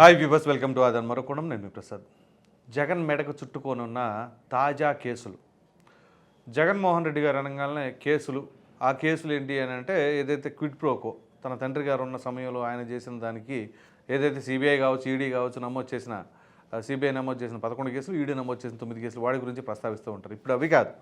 Hi viewers welcome to ఆదన్ మరొకడం నేను ప్రసాద్ జగన్ మెడకు చుట్టుకోనున్న తాజా కేసులు. జగన్మోహన్ రెడ్డి గారు అనగానే కేసులు. ఆ కేసులు ఏంటి అని అంటే ఏదైతే క్విడ్ ప్రోకో తన తండ్రి గారు ఉన్న సమయంలో ఆయన చేసిన దానికి ఏదైతే సిబిఐ కావచ్చు ఈడీ కావచ్చు నమోదు చేసిన సిబిఐ నమోదు చేసిన పదకొండు కేసులు ఈడీ నమోదు చేసిన తొమ్మిది కేసులు వాడి గురించి ప్రస్తావిస్తూ ఉంటారు. ఇప్పుడు అవి కాదు.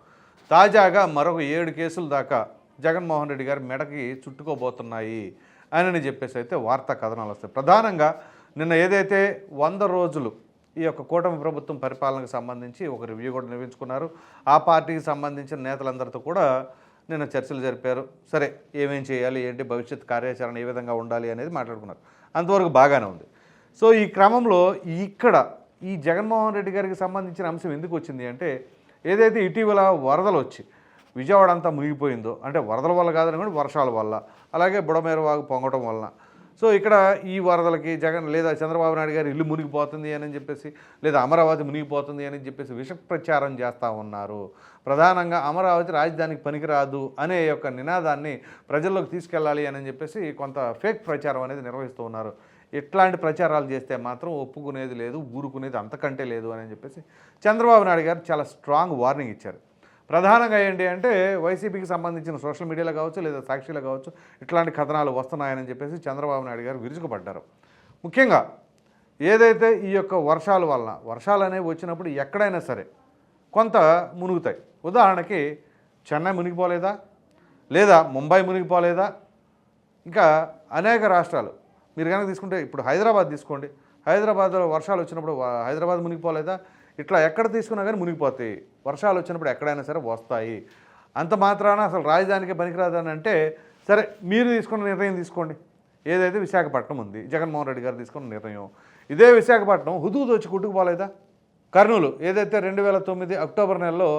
తాజాగా మరొక ఏడు కేసులు దాకా జగన్మోహన్ రెడ్డి గారి మెడకి చుట్టుకోబోతున్నాయి అని చెప్పేసి అయితే వార్తా కథనాలు వస్తాయి. ప్రధానంగా నిన్న ఏదైతే వంద రోజులు ఈ యొక్క కూటమి ప్రభుత్వం పరిపాలనకు సంబంధించి ఒక రివ్యూ కూడా నిర్వహించుకున్నారు ఆ పార్టీకి సంబంధించిన నేతలందరితో కూడా నిన్న చర్చలు జరిపారు. సరే ఏమేం చేయాలి ఏంటి భవిష్యత్ కార్యాచరణ ఏ విధంగా ఉండాలి అనేది మాట్లాడుకున్నారు. అంతవరకు బాగానే ఉంది. సో ఈ క్రమంలో ఇక్కడ ఈ జగన్మోహన్ రెడ్డి గారికి సంబంధించిన అంశం ఎందుకు వచ్చింది అంటే ఏదైతే ఇటీవల వరదలు వచ్చి విజయవాడ అంతా మునిగిపోయిందో అంటే వరదల వల్ల కాదని కూడా వర్షాల వల్ల అలాగే బుడమేరవాగు పొంగటం వలన సో ఇక్కడ ఈ వరదలకి జగన్ లేదా చంద్రబాబు నాయుడు గారి ఇల్లు మునిగిపోతుంది అని చెప్పేసి లేదా అమరావతి మునిగిపోతుంది అని చెప్పేసి విష ప్రచారం చేస్తూ ఉన్నారు. ప్రధానంగా అమరావతి రాజధానికి పనికిరాదు అనే యొక్క నినాదాన్ని ప్రజల్లోకి తీసుకెళ్ళాలి అని చెప్పేసి కొంత ఫేక్ ప్రచారం అనేది నిర్వహిస్తూ ఉన్నారు. ఇట్లాంటి ప్రచారాలు చేస్తే మాత్రం ఒప్పుకునేది లేదు ఊరుకునేది అంతకంటే లేదు అని చెప్పేసి చంద్రబాబు నాయుడు గారు చాలా స్ట్రాంగ్ వార్నింగ్ ఇచ్చారు. ప్రధానంగా ఏంటి అంటే వైసీపీకి సంబంధించిన సోషల్ మీడియాలో కావచ్చు లేదా సాక్షిలో కావచ్చు ఇట్లాంటి కథనాలు వస్తున్నాయని చెప్పేసి చంద్రబాబు నాయుడు గారు విరుచుకుపడ్డారు. ముఖ్యంగా ఏదైతే ఈ యొక్క వర్షాల వలన వర్షాలు అనేవి వచ్చినప్పుడు ఎక్కడైనా సరే కొంత మునుగుతాయి. ఉదాహరణకి చెన్నై మునిగిపోలేదా? లేదా ముంబై మునిగిపోలేదా? ఇంకా అనేక రాష్ట్రాలు మీరు కనుక తీసుకుంటే ఇప్పుడు హైదరాబాద్ తీసుకోండి. హైదరాబాద్లో వర్షాలు వచ్చినప్పుడు హైదరాబాద్ మునిగిపోలేదా? ఇట్లా ఎక్కడ తీసుకున్నా కానీ మునిగిపోతాయి. వర్షాలు వచ్చినప్పుడు ఎక్కడైనా సరే వస్తాయి. అంత మాత్రాన అసలు రాజధానికి పనికిరాదని అంటే సరే మీరు తీసుకున్న నిర్ణయం తీసుకోండి. ఏదైతే విశాఖపట్నం ఉంది జగన్మోహన్ రెడ్డి గారు తీసుకున్న నిర్ణయం. ఇదే విశాఖపట్నం హుదూద్ వచ్చి కొట్టుకుపోలేదా కర్నూలు ఏదైతే రెండు వేల తొమ్మిది అక్టోబర్ నెలలో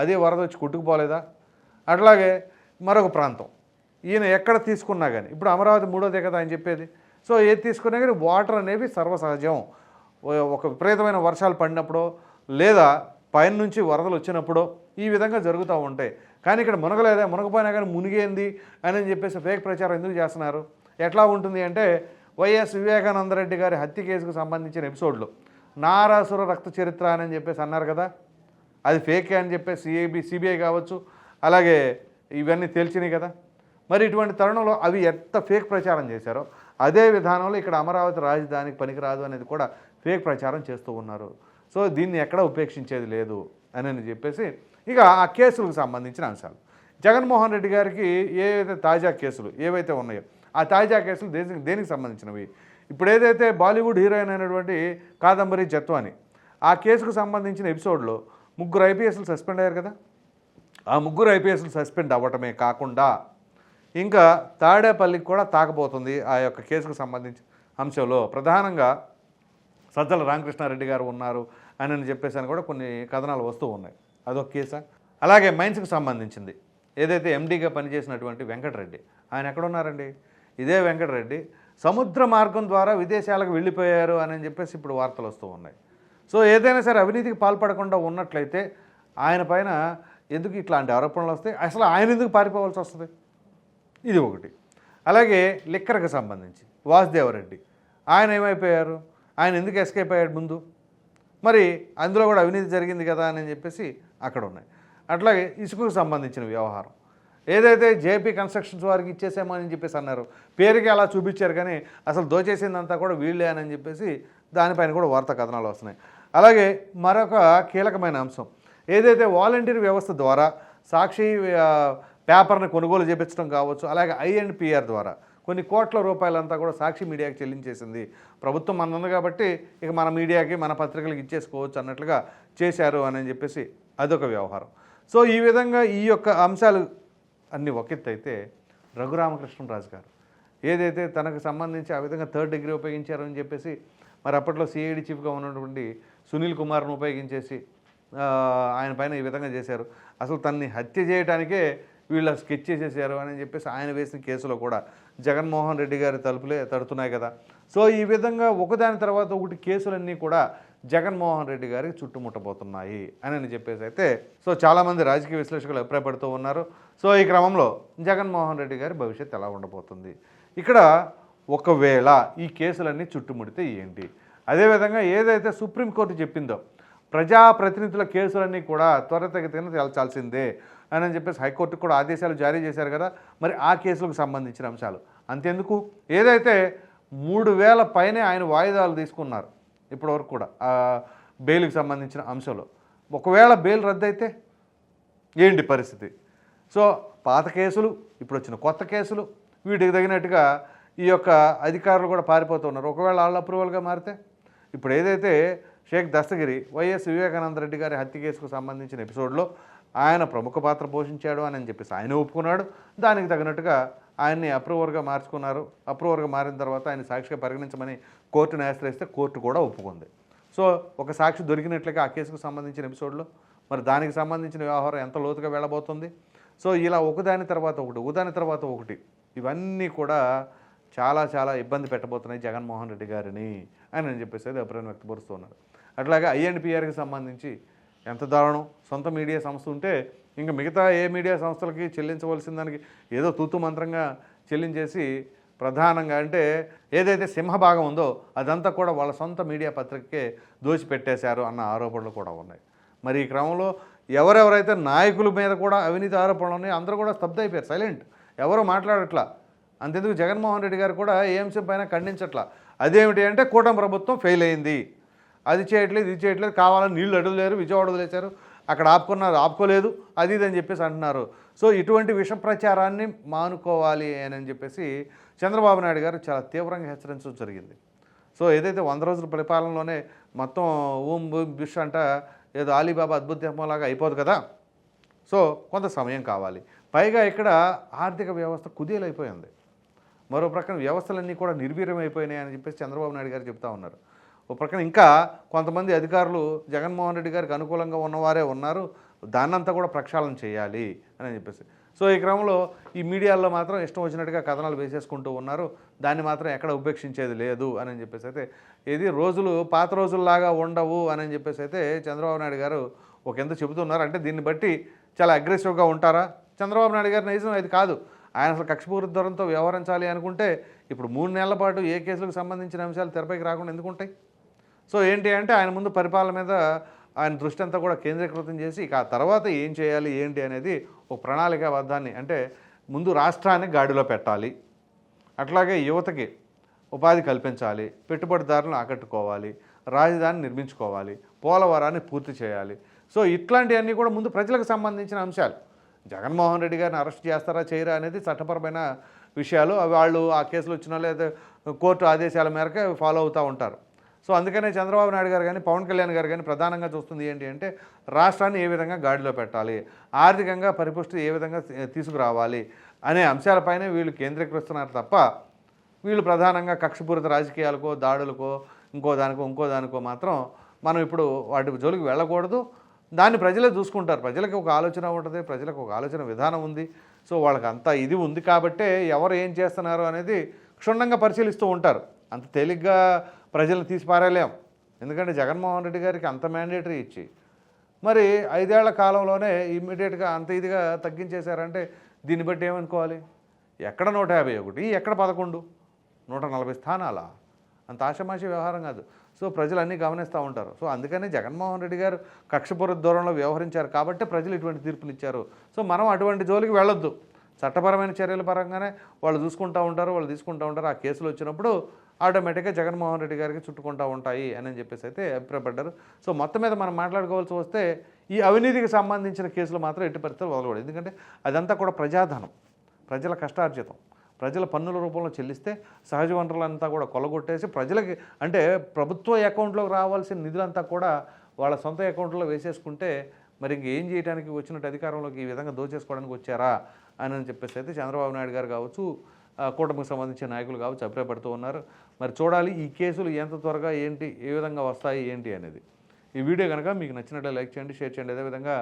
అదే వరద వచ్చి కొట్టుకుపోలేదా అట్లాగే మరొక ప్రాంతం. ఈయన ఎక్కడ తీసుకున్నా కానీ ఇప్పుడు అమరావతి మూడోదే కదా అని చెప్పేది. సో ఏది తీసుకున్నా కానీ వాటర్ అనేవి సర్వసహజం. ఒక విపరీతమైన వర్షాలు పడినప్పుడో లేదా పైన నుంచి వరదలు వచ్చినప్పుడో ఈ విధంగా జరుగుతూ ఉంటాయి. కానీ ఇక్కడ మునగలేదా? మునగపోయినా కానీ మునిగేంది అని చెప్పేసి ఫేక్ ప్రచారం ఎందుకు చేస్తున్నారు? ఎట్లా ఉంటుంది అంటే వైఎస్ వివేకానందరెడ్డి గారి హత్య కేసుకు సంబంధించిన ఎపిసోడ్లు. నారాసుర రక్త చరిత్ర అని చెప్పేసి అన్నారు కదా. అది ఫేకే అని చెప్పేసి సిఐబి సిబిఐ కావచ్చు. అలాగే ఇవన్నీ తేల్చినాయి కదా. మరి ఇటువంటి తరుణంలో అవి ఎంత ఫేక్ ప్రచారం చేశారో అదే విధానంలో ఇక్కడ అమరావతి రాజధానికి పనికిరాదు అనేది కూడా ఫేక్ ప్రచారం చేస్తూ ఉన్నారు. సో దీన్ని ఎక్కడ ఉపేక్షించేది లేదు అని అని చెప్పేసి ఇక ఆ కేసులకు సంబంధించిన అంశాలు. జగన్మోహన్ రెడ్డి గారికి ఏవైతే తాజా కేసులు ఏవైతే ఉన్నాయో ఆ తాజా కేసులు దేనికి దేనికి సంబంధించినవి? ఇప్పుడు ఏదైతే బాలీవుడ్ హీరోయిన్ అయినటువంటి కాదంబరి జత్వాని ఆ కేసుకు సంబంధించిన ఎపిసోడ్లో ముగ్గురు ఐపీఎస్లు సస్పెండ్ అయ్యారు కదా? ఆ ముగ్గురు ఐపీఎస్లు సస్పెండ్ అవ్వటమే కాకుండా ఇంకా తాడేపల్లికి కూడా తాకబోతుంది ఆ యొక్క కేసుకు సంబంధించిన అంశంలో. ప్రధానంగా సజ్జల రామకృష్ణారెడ్డి గారు ఉన్నారు అని చెప్పేసి అని కూడా కొన్ని కథనాలు వస్తూ ఉన్నాయి. అదొక కేసా? అలాగే మైన్స్కి సంబంధించింది. ఏదైతే ఎండీగా పనిచేసినటువంటి వెంకటరెడ్డి ఆయన ఎక్కడున్నారండి? ఇదే వెంకటరెడ్డి సముద్ర మార్గం ద్వారా విదేశాలకు వెళ్ళిపోయారు అని చెప్పేసి ఇప్పుడు వార్తలు వస్తూ ఉన్నాయి. సో ఏదైనా సరే అవినీతికి పాల్పడకుండా ఉన్నట్లయితే ఆయన పైన ఎందుకు ఇట్లాంటి ఆరోపణలు వస్తాయి? అసలు ఆయన ఎందుకు పారిపోవాల్సి వస్తుంది? ఇది ఒకటి. అలాగే లిక్కర్కి సంబంధించి వాసుదేవరెడ్డి ఆయన ఏమైపోయారు? ఆయన ఎందుకు ఎస్కేప్ అయ్యాడు ముందు? మరి అందులో కూడా అవినీతి జరిగింది కదా అని చెప్పేసి అక్కడ ఉన్నాయి. అట్లాగే ఇసుకకు సంబంధించిన వ్యవహారం. ఏదైతే జేపీ కన్స్ట్రక్షన్స్ వారికి ఇచ్చేసామని అని చెప్పేసి అన్నారు. పేరుకి అలా చూపించారు కానీ అసలు దోచేసిందంతా కూడా వీళ్ళే అని చెప్పేసి దానిపైన కూడా వార్తా కథనాలు వస్తున్నాయి. అలాగే మరొక కీలకమైన అంశం. ఏదైతే వాలంటీర్ వ్యవస్థ ద్వారా సాక్షి పేపర్ని కొనుగోలు చేపించడం కావచ్చు అలాగే ఐ అండ్ ద్వారా కొన్ని కోట్ల రూపాయలంతా కూడా సాక్షి మీడియాకి చెల్లించేసింది. ప్రభుత్వం మన ఉంది కాబట్టి ఇక మన మీడియాకి మన పత్రికలకు ఇచ్చేసుకోవచ్చు అన్నట్లుగా చేశారు అని చెప్పేసి అదొక వ్యవహారం. సో ఈ విధంగా ఈ యొక్క అంశాలు అన్నీ ఒకెత్తైతే రఘురామకృష్ణరాజు గారు ఏదైతే తనకు సంబంధించి ఆ విధంగా థర్డ్ డిగ్రీ ఉపయోగించారు అని చెప్పేసి మరి అప్పట్లో సిఐడి చీఫ్గా ఉన్నటువంటి సునీల్ కుమార్ను ఉపయోగించేసి ఆయన పైన ఈ విధంగా చేశారు. అసలు తన్ని హత్య చేయడానికే వీళ్ళు స్కెచ్ చేసేసారు అని చెప్పేసి ఆయన వేసిన కేసులో కూడా జగన్మోహన్ రెడ్డి గారి తలుపులే తడుతున్నాయి కదా. సో ఈ విధంగా ఒకదాని తర్వాత ఒకటి కేసులన్నీ కూడా జగన్మోహన్ రెడ్డి గారికి చుట్టుముట్టబోతున్నాయి అని అని చెప్పేసి అయితే సో చాలామంది రాజకీయ విశ్లేషకులు అభిప్రాయపడుతూ ఉన్నారు. సో ఈ క్రమంలో జగన్మోహన్ రెడ్డి గారి భవిష్యత్తు ఎలా ఉండబోతుంది? ఇక్కడ ఒకవేళ ఈ కేసులన్నీ చుట్టుముడితే ఏంటి? అదేవిధంగా ఏదైతే సుప్రీంకోర్టు చెప్పిందో ప్రజాప్రతినిధుల కేసులన్నీ కూడా త్వరితగతిన తేల్చాల్సిందే. అని చెప్పేసి హైకోర్టుకు కూడా ఆదేశాలు జారీ చేశారు కదా. మరి ఆ కేసులకు సంబంధించిన అంశాలు. అంతెందుకు? ఏదైతే మూడు వేల పైనే ఆయన వాయిదాలు తీసుకున్నారు ఇప్పటివరకు కూడా ఆ బెయిల్కి సంబంధించిన అంశంలో. ఒకవేళ బెయిల్ రద్దయితే ఏంటి పరిస్థితి? సో పాత కేసులు ఇప్పుడు వచ్చిన కొత్త కేసులు వీటికి తగినట్టుగా ఈ యొక్క అధికారులు కూడా పారిపోతున్నారు ఒకవేళ వాళ్ళ అప్రూవల్గా మారితే? ఇప్పుడు ఏదైతే షేక్ దస్తగిరి వైఎస్ వివేకానంద రెడ్డి గారి హత్య కేసుకు సంబంధించిన ఎపిసోడ్లో ఆయన ప్రముఖ పాత్ర పోషించాడు అని చెప్పేసి ఆయన ఒప్పుకున్నాడు. దానికి తగినట్టుగా ఆయన్ని అప్రూవర్గా మార్చుకున్నారు. అప్రూవర్గా మారిన తర్వాత ఆయన సాక్షిగా పరిగణించమని కోర్టును ఆశ్రయిస్తే కోర్టు కూడా ఒప్పుకుంది. సో ఒక సాక్షి దొరికినట్లుగా ఆ కేసుకు సంబంధించిన ఎపిసోడ్లో మరి దానికి సంబంధించిన వ్యవహారం ఎంత లోతుగా వెళ్ళబోతుంది? సో ఇలా ఒకదాని తర్వాత ఒకటి ఒకదాని తర్వాత ఒకటి ఇవన్నీ కూడా చాలా చాలా ఇబ్బంది పెట్టబోతున్నాయి జగన్మోహన్ రెడ్డి గారిని అని అని చెప్పేసి అది అభిప్రాయం వ్యక్తపరుస్తున్నారు అట్లాగే ఐఎన్పిఆర్కి సంబంధించి ఎంత దారుణం? సొంత మీడియా సంస్థ ఉంటే ఇంకా మిగతా ఏ మీడియా సంస్థలకి చెల్లించవలసిన దానికి ఏదో తూతు మంత్రంగా చెల్లించేసి ప్రధానంగా అంటే ఏదైతే సింహభాగం ఉందో అదంతా కూడా వాళ్ళ సొంత మీడియా పత్రికకే దోచిపెట్టేశారు అన్న ఆరోపణలు కూడా ఉన్నాయి. మరి ఈ క్రమంలో ఎవరెవరైతే నాయకుల మీద కూడా అవినీతి ఆరోపణలు ఉన్నాయో అందరూ కూడా స్తబ్ద అయిపోయారు సైలెంట్. ఎవరు మాట్లాడట్లా? అంతెందుకు జగన్మోహన్ రెడ్డి గారు కూడా ఏ పైన ఖండించట్లా? అదేమిటి అంటే కూటమి ప్రభుత్వం ఫెయిల్ అయింది. అది చేయట్లేదు ఇది చేయట్లేదు కావాలని నీళ్ళు అడగలేరు విజయవాడ వదిలేశారు. అక్కడ ఆపుకున్నారు ఆపుకోలేదు అది ఇది అని చెప్పేసి అంటున్నారు. సో ఇటువంటి విష ప్రచారాన్ని మానుకోవాలి అని చెప్పేసి చంద్రబాబు నాయుడు గారు చాలా తీవ్రంగా హెచ్చరించడం జరిగింది. సో ఏదైతే వంద రోజుల పరిపాలనలోనే మొత్తం ఓం బూమ్ బిష్ అంట ఏదో అలీబాబా అద్భుతంలాగా అయిపోదు కదా. సో కొంత సమయం కావాలి. పైగా ఇక్కడ ఆర్థిక వ్యవస్థ కుదేలైపోయింది. మరో ప్రక్కన వ్యవస్థలన్నీ కూడా నిర్వీర్యం అయిపోయినాయి అని చెప్పేసి చంద్రబాబు నాయుడు గారు చెప్తా ఉన్నారు. ఒక ప్రక్కన ఇంకా కొంతమంది అధికారులు జగన్మోహన్ రెడ్డి గారికి అనుకూలంగా ఉన్నవారే ఉన్నారు. దాన్నంతా కూడా ప్రక్షాళన చేయాలి అని చెప్పేసి. సో ఈ క్రమంలో ఈ మీడియాల్లో మాత్రం ఇష్టం వచ్చినట్టుగా కథనాలు వేసేసుకుంటూ ఉన్నారు. దాన్ని మాత్రం ఎక్కడ ఉపేక్షించేది లేదు అని చెప్పేసి అయితే ఇది రోజులు పాత రోజుల్లాగా ఉండవు అని చెప్పేసి అయితే చంద్రబాబు నాయుడు గారు ఒక ఎంత చెబుతున్నారు? అంటే దీన్ని బట్టి చాలా అగ్రెసివ్గా ఉంటారా? చంద్రబాబు నాయుడు గారి నైజం అది కాదు. ఆయన అసలు కక్షపూరిత వ్యవహరించాలి అనుకుంటే ఇప్పుడు మూడు నెలల పాటు ఏ కేసులకు సంబంధించిన అంశాలు తెరపైకి రాకుండా ఎందుకు ఉంటాయి? సో ఏంటి అంటే ఆయన ముందు పరిపాలన మీద ఆయన దృష్టి అంతా కూడా కేంద్రీకృతం చేసి ఇక ఆ తర్వాత ఏం చేయాలి ఏంటి అనేది ఒక ప్రణాళికాబద్ధాన్ని అంటే ముందు రాష్ట్రాన్ని గాడిలో పెట్టాలి. అట్లాగే యువతకి ఉపాధి కల్పించాలి పెట్టుబడిదారులను ఆకట్టుకోవాలి రాజధాని నిర్మించుకోవాలి పోలవరాన్ని పూర్తి చేయాలి. సో ఇట్లాంటివన్నీ కూడా ముందు ప్రజలకు సంబంధించిన అంశాలు. జగన్మోహన్ రెడ్డి గారిని అరెస్ట్ చేస్తారా చేయరా అనేది చట్టపరమైన విషయాలు. వాళ్ళు ఆ కేసులు వచ్చినా లేదా కోర్టు ఆదేశాల మేరకు ఫాలో అవుతూ ఉంటారు. సో అందుకనే చంద్రబాబు నాయుడు గారు కానీ పవన్ కళ్యాణ్ గారు కానీ ప్రధానంగా చూస్తుంది ఏంటి అంటే రాష్ట్రాన్ని ఏ విధంగా గాడిలో పెట్టాలి ఆర్థికంగా పరిపుష్టి ఏ విధంగా తీసుకురావాలి అనే అంశాలపైనే వీళ్ళు కేంద్రీకరిస్తున్నారు తప్ప వీళ్ళు ప్రధానంగా కక్షపూరిత రాజకీయాలకో దాడులకో ఇంకో దానికో ఇంకో దానికో మాత్రం మనం ఇప్పుడు వాటి జోలికి వెళ్ళకూడదు. దాన్ని ప్రజలే చూసుకుంటారు. ప్రజలకు ఒక ఆలోచన ఉంటుంది ప్రజలకు ఒక ఆలోచన విధానం ఉంది. సో వాళ్ళకి అంత ఇది ఉంది కాబట్టే ఎవరు ఏం చేస్తున్నారు అనేది క్షుణ్ణంగా పరిశీలిస్తూ ఉంటారు. అంత తేలిగ్గా ప్రజల్ని తీసి పారేయలేం ఎందుకంటే జగన్మోహన్ రెడ్డి గారికి అంత మ్యాండేటరీ ఇచ్చి. మరి ఐదేళ్ళ కాలంలోనే ఇమ్మీడియట్గా అంత ఇదిగా తగ్గించేశారంటే దీన్ని బట్టి ఏమనుకోవాలి? ఎక్కడ నూట యాభై ఒకటి ఎక్కడ పదకొండు? నూట నలభై స్థానాలా? అంత ఆషమాషి వ్యవహారం కాదు. సో ప్రజలు అన్నీ గమనిస్తూ ఉంటారు. సో అందుకని జగన్మోహన్ రెడ్డి గారు కక్షపూర దూరంలో వ్యవహరించారు కాబట్టి ప్రజలు ఇటువంటి తీర్పులు ఇచ్చారు. సో మనం అటువంటి జోలికి వెళ్ళొద్దు. చట్టపరమైన చర్యల పరంగానే వాళ్ళు చూసుకుంటూ ఉంటారు వాళ్ళు తీసుకుంటూ ఉంటారు. ఆ కేసులు వచ్చినప్పుడు ఆటోమేటిక్గా జగన్మోహన్ రెడ్డి గారికి చుట్టుకుంటూ ఉంటాయి అని చెప్పేసి అయితే అభిప్రాయపడ్డారు. సో మొత్తం మీద మనం మాట్లాడుకోవాల్సి వస్తే ఈ అవినీతికి సంబంధించిన కేసులు మాత్రం ఎట్టి పరిస్థితులు వదలకూడదు. ఎందుకంటే అదంతా కూడా ప్రజాధనం ప్రజల కష్టార్జితం. ప్రజల పన్నుల రూపంలో చెల్లిస్తే సహజ వనరులంతా కూడా కొలగొట్టేసి ప్రజలకి అంటే ప్రభుత్వ అకౌంట్లోకి రావాల్సిన నిధులంతా కూడా వాళ్ళ సొంత అకౌంట్లో వేసేసుకుంటే మరి ఇంకేం చేయడానికి వచ్చినట్టు అధికారంలోకి ఈ విధంగా దోచేసుకోవడానికి వచ్చారా? అని అని చెప్పేసి అయితే చంద్రబాబు నాయుడు గారు కావచ్చు ఆ, కూటమికి సంబంధించిన నాయకులు కావచ్చు అభిప్రాయపడుతూ ఉన్నారు. మరి చూడాలి ఈ కేసులు ఎంత త్వరగా ఏంటి ఏ విధంగా వస్తాయి ఏంటి అనేది. ఈ వీడియో కనుక మీకు నచ్చినట్లే లైక్ చేయండి షేర్ చేయండి. అదేవిధంగా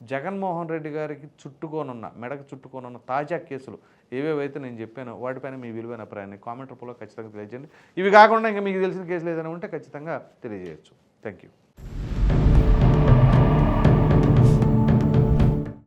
జగన్మోహన్ రెడ్డి గారికి చుట్టుకోనున్న మెడకు చుట్టుకోనున్న తాజా కేసులు ఏవేవైతే నేను చెప్పానో వాటిపైన మీ విలువైన అభిప్రాయాన్ని కామెంట్ రూపంలో ఖచ్చితంగా తెలియజేయండి. ఇవి కాకుండా ఇంకా మీకు తెలిసిన కేసులు ఏదైనా ఉంటే ఖచ్చితంగా తెలియజేయచ్చు. Thank you